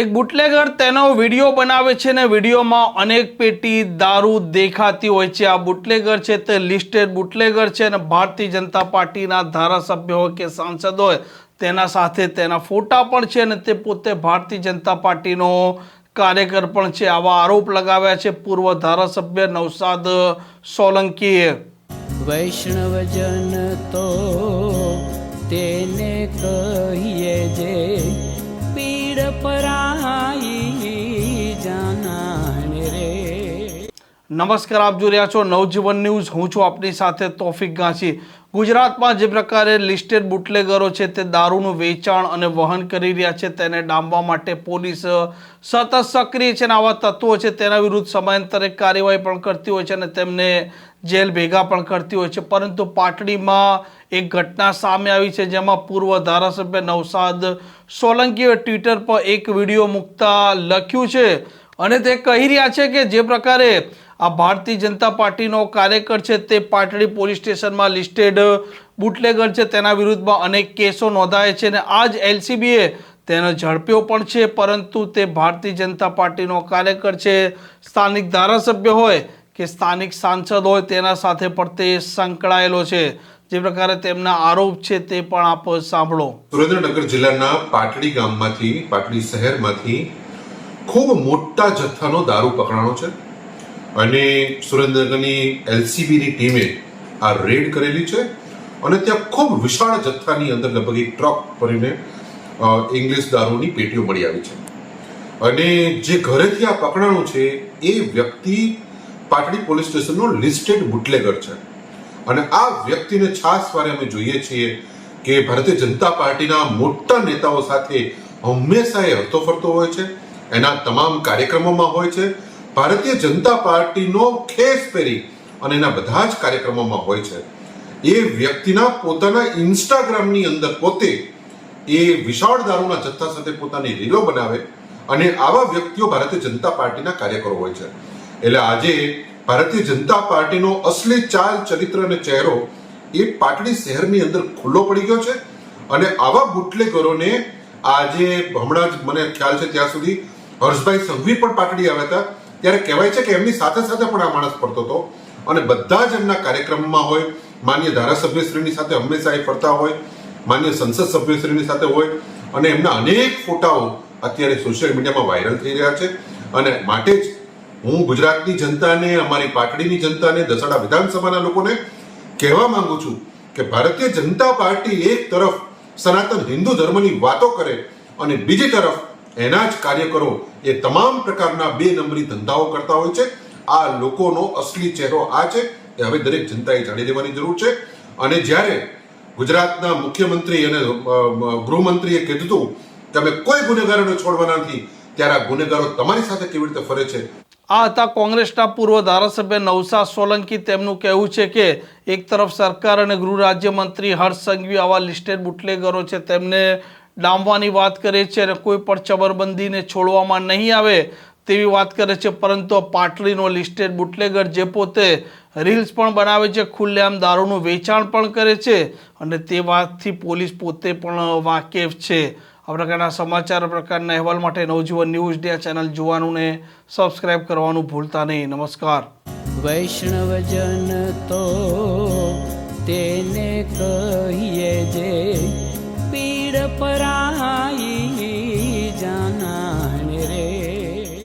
એક બુટલેગર તેનો વીડિયો બનાવે છે ને વિડીયોમાં અનેક પેટી, દારૂ દેખાતી હોય છે. આ બુટલેગર છે તે લિસ્ટેડ બુટલેગર છે અને ભારતીય જનતા પાર્ટીના ધારાસભ્ય હોય કે સાંસદ હોય તેના સાથે તેના ફોટા પણ છે અને તે પોતે ભારતીય જનતા પાર્ટીનો કાર્યકર પણ છે. આવા આરોપ લગાવ્યા છે પૂર્વ ધારાસભ્ય નવસાદ સોલંકીએ. વૈષ્ણવજન તો તેને કહીએ જે પીડ નમસ્કાર, આપ જોઈ રહ્યા છો નવજીવન ન્યૂઝ. હું છું આપની સાથે તોફિક ગાંચી ગુજરાતમાં જે પ્રકારે લિસ્ટેડ બુટલેગરો છે તે દારૂનું વેચાણ અને વહન કરી રહ્યા છે તેને ડામવા માટે પોલીસ સતત સક્રિય છે અને આવા તત્વો છે તેના વિરુદ્ધ સમયાંતરે કાર્યવાહી પણ કરતી હોય છે અને તેમને જેલ ભેગા પણ કરતી હોય છે. પરંતુ પાટડીમાં એક ઘટના સામે આવી છે જેમાં પૂર્વ ધારાસભ્ય નવસાદ સોલંકીએ ટ્વિટર પર એક વીડિયો મૂકતા લખ્યું છે અને તે કહી રહ્યા છે કે જે પ્રકારે આ ભારતીય જનતા પાર્ટીનો કાર્યકર છે તે પાટડી પોલીસ સ્ટેશનમાં લિસ્ટેડ બુટલેગર છે. તેના વિરુદ્ધમાં અનેક કેસો નોંધાયા છે અને આ જ એલસીબીએ તેને ઝડપ્યો પણ છે, પરંતુ તે ભારતીય જનતા પાર્ટીનો કાર્યકર છે. સ્થાનિક ધારાસભ્ય હોય કે સ્થાનિક સાંસદ હોય તેના સાથે પણ તે સંકળાયેલો છે. જે પ્રકારે તેમના આરોપ છે તે પણ આપ સાંભળો. સુરેન્દ્રનગર જિલ્લાના પાટડી ગામમાંથી, પાટડી શહેરમાંથી ખૂબ મોટા જથ્થાનો દારૂ પકડાણો છે. અને સુરેન્દ્રનગરની એલસીબીની ટીમે આ રેડ કરેલી છે. અને ત્યાં ખૂબ વિશાળ જથ્થાની અંદર લગભગ એક ટ્રક ભરીને ઇંગ્લિશ દારૂની પેટીઓ મળી આવી છે. અને જે ઘરેથી આ પકડાણું છે, એ વ્યક્તિ પાટડી પોલીસ સ્ટેશનનો લિસ્ટેડ બુટલેગર છે. અને આ વ્યક્તિને છાસ વારે અમે જોઈએ છીએ કે ભારતીય જનતા પાર્ટીના મોટા નેતાઓ સાથે હંમેશા એ હરતો ફરતો હોય છે. એના તમામ કાર્યક્રમોમાં હોય છે. ભારતીય જનતા પાર્ટીનો ખેસ પહેરી અને એના બધા જ કાર્યક્રમોમાં હોય છે. એ વ્યક્તિના પોતાના ઇન્સ્ટાગ્રામની અંદર પોતે એ વિશાળ દારૂના જથ્થા સાથે પોતાની રીલો બનાવે અને આવા વ્યક્તિઓ ભારતીય જનતા પાર્ટીના કાર્યકરો હોય છે. એટલે આજે ભારતીય જનતા પાર્ટીનો અસલી ચાલ, ચરિત્ર અને ચહેરો એ પાટડી શહેરની અંદર ખુલ્લો પડી ગયો છે. અને આવા બુટલેગરોને આજે હમણાં જ મને ખ્યાલ છે ત્યાં સુધી હર્ષભાઈ સંઘવી પણ પાટડી આવ્યા હતા. ત્યારે કહેવાય છે કે એમની સાથે સાથે પણ આ માણસ ફરતો હતો. અને બધા જ એમના કાર્યક્રમમાં હોય, માન્ય ધારાસભ્યશ્રીની સાથે હંમેશા એ ફરતા હોય, માન્ય સંસદ સભ્યશ્રીની સાથે હોય, અને એમના અનેક ફોટાઓ અત્યારે સોશિયલ મીડિયામાં વાયરલ થઈ રહ્યા છે. અને માટે જ હું ગુજરાતની જનતાને, અમારી પાટડીની જનતાને, દસાડા વિધાનસભાના લોકોને કહેવા માંગુ છું કે ભારતીય જનતા પાર્ટી એક તરફ સનાતન હિન્દુ ધર્મની વાતો કરે અને બીજી તરફ એના જ કાર્યકરો એ તમામ પ્રકારના બે નંબરી ધંધાઓ કરતા હોય છે. આ લોકોનો અસલી ચહેરો આ છે એ હવે દરેક જનતાએ જાણી લેવાની જરૂર છે. અને જ્યારે ગુજરાતના મુખ્યમંત્રી અને ગૃહમંત્રીએ કીધું હતું અમે કોઈ ગુનેગારોને છોડવાના નથી, ત્યારે આ ગુનેગારો તમારી સાથે કેવી રીતે ફરે છે? આ હતા કોંગ્રેસના પૂર્વ ધારાસભ્ય નવસાદ સોલંકી. તેમનું કહેવું છે કે એક તરફ સરકાર અને ગૃહ રાજ્યમંત્રી હર્ષ સંઘવી આવા લિસ્ટેડ બુટલેગરો છે. તેમને ડામવાની વાત કરે છે અને કોઈ પણ ચબરબંધીને છોડવામાં નહીં આવે તેવી વાત કરે છે, પરંતુ પાટલીનો લિસ્ટેડ બુટલેગર જે પોતે રીલ્સ પણ બનાવે છે, ખુલ્લેઆમ દારૂનું વેચાણ પણ કરે છે અને તે વાતથી પોલીસ પોતે પણ વાકેફ છે. આ પ્રકારના સમાચાર પ્રકારના અહેવાલ માટે નવજીવન ન્યૂઝ ડે ચેનલ જોવાનું ને સબસ્ક્રાઇબ કરવાનું ભૂલતા નહીં. નમસ્કાર. વૈષ્ણવજન તો તેને કહીએ જે